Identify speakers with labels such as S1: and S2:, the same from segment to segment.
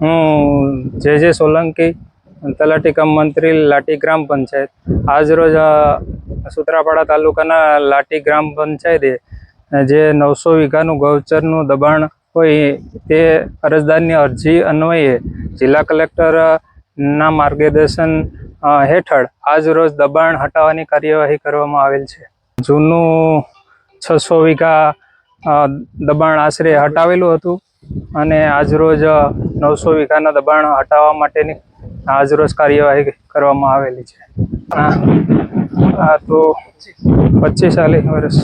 S1: હું જે જે સોલંકી તલાટી કમ મંત્રી લાટી ગ્રામ પંચાયત. આજરોજ સુત્રાપાડા તાલુકાના લાટી ગ્રામ પંચાયતે જે નવસો વીઘાનું ગૌચરનું દબાણ હોય તે અરજદારની અરજી અન્વયે જિલ્લા કલેક્ટરના માર્ગદર્શન હેઠળ આજરોજ દબાણ હટાવવાની કાર્યવાહી કરવામાં આવેલ છે. જૂનું છસો વીઘા દબાણ આશરે હટાવેલું હતું અને આજરોજ નવસો વીઘાના દબાણ હટાવવા માટેની આજરોજ કાર્યવાહી કરવામાં આવેલી છે. હા હા તો પચીસ ચાલીસ વર્ષ.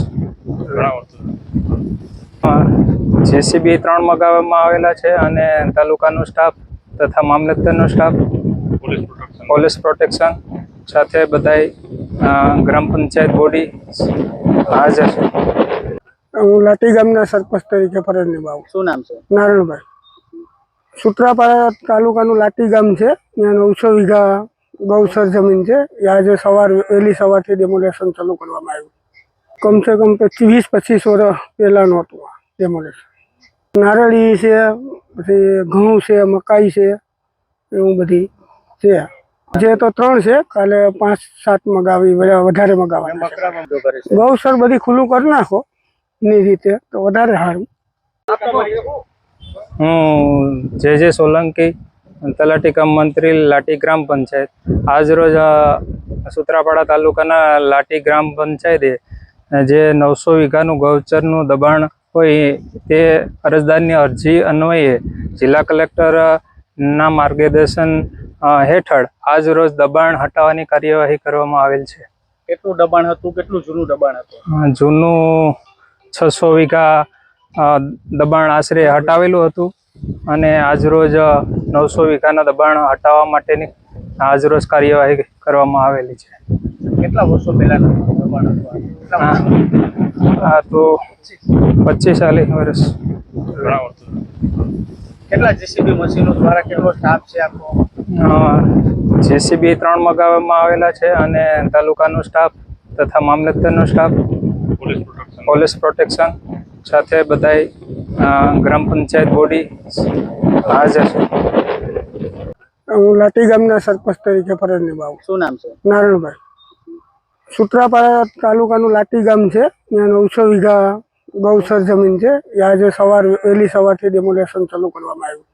S1: જેસીબી ત્રણ મગાવવામાં આવેલા છે અને તાલુકાનો સ્ટાફ તથા મામલતદારનો સ્ટાફ પોલીસ પ્રોટેક્શન સાથે બધાય ગ્રામ પંચાયત બોડી હાજર છે.
S2: હું લાટી ગામના સરપંચ તરીકે ફરજ નિભાવું.
S3: શું નામ છે?
S2: નારાયણભાઈ. સુત્રાપાડા તાલુકાનું લાટી ગામ છે. ત્યાં નવસો વીઘા ગૌસર જમીન છે. એ આજે સવાર, વહેલી સવારથી ડેમોલેશન ચાલુ કરવામાં આવ્યું. કમસે કમ પચીસ, વીસ, પચીસ વર્ષ પહેલાંનું હતું આ ડેમોલેશન નારળી છે, પછી ઘઉં છે, મકાઈ છે, એવું બધી છે. જે તો ત્રણ છે, કાલે પાંચ, સાત મગાવી વધારે મગાવવા ગૌસર બધી ખુલ્લું કરી નાખો ની રીતે તો વધારે સારું.
S1: હું જે જે સોલંકી તલાટી કમ મંત્રી લાટી ગ્રામ પંચાયત આજરોજ સુત્રાપાડા તાલુકાના લાટી ગ્રામ પંચાયતે જે નવસો વીઘાનું ગૌચરનું દબાણ હોય તે અરજદારની અરજી અન્વયે જિલ્લા કલેક્ટરના માર્ગદર્શન હેઠળ આજરોજ દબાણ હટાવવાની કાર્યવાહી કરવામાં આવેલ છે.
S3: કેટલું દબાણ હતું? કેટલું જૂનું દબાણ હતું?
S1: જૂનું છસો વીઘા દબાણ આશરે હટાવેલું હતું અને આજરોજ નવસો વીઘાના દબાણ હટાવવા માટેની આજરોજ કાર્યવાહી કરવામાં આવેલી છે.
S3: કેટલા વર્ષો પહેલાનું દબાણ
S1: હા. તો પચીસ ચાલીસ વર્ષ.
S3: કેટલા જેસીબી મશીનો દ્વારા કેટલો સ્ટાફ છે આખો
S1: જેસીબી ત્રણ મગાવવામાં આવેલા છે અને તાલુકાનો સ્ટાફ તથા મામલતદારનો સ્ટાફ પોલીસ પ્રોટેક્શન સાથે બધાય ગ્રામ પંચાયત બોડી હાજર છે.
S2: હું લાટી ગામના સરપંચ તરીકે ફરજ નિભાવું.
S3: શું નામ છે?
S2: નારાયણભાઈ. સુત્રાપાડા તાલુકાનું લાટી ગામ છે ત્યાં નવસો વીઘા ગૌસર જમીન છે. એ આજે સવાર વહેલી સવારથી ડેમોલેશન ચાલુ કરવામાં આવ્યું.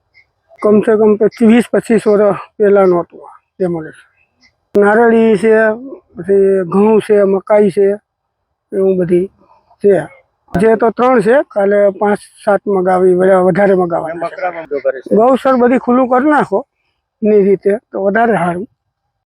S2: કમસે કમ પચીસ વીસ પચીસ વર્ષ પહેલાંનું હતું આ ડેમોલેશન નારળી છે પછી ઘઉં છે મકાઈ છે એવું બધી છે. જે તો ત્રણ છે કાલે પાંચ સાત મગાવી વધારે મગાવવા ગૌસર બધી ખુલ્લું કરી નાખો ની રીતે તો વધારે સારું.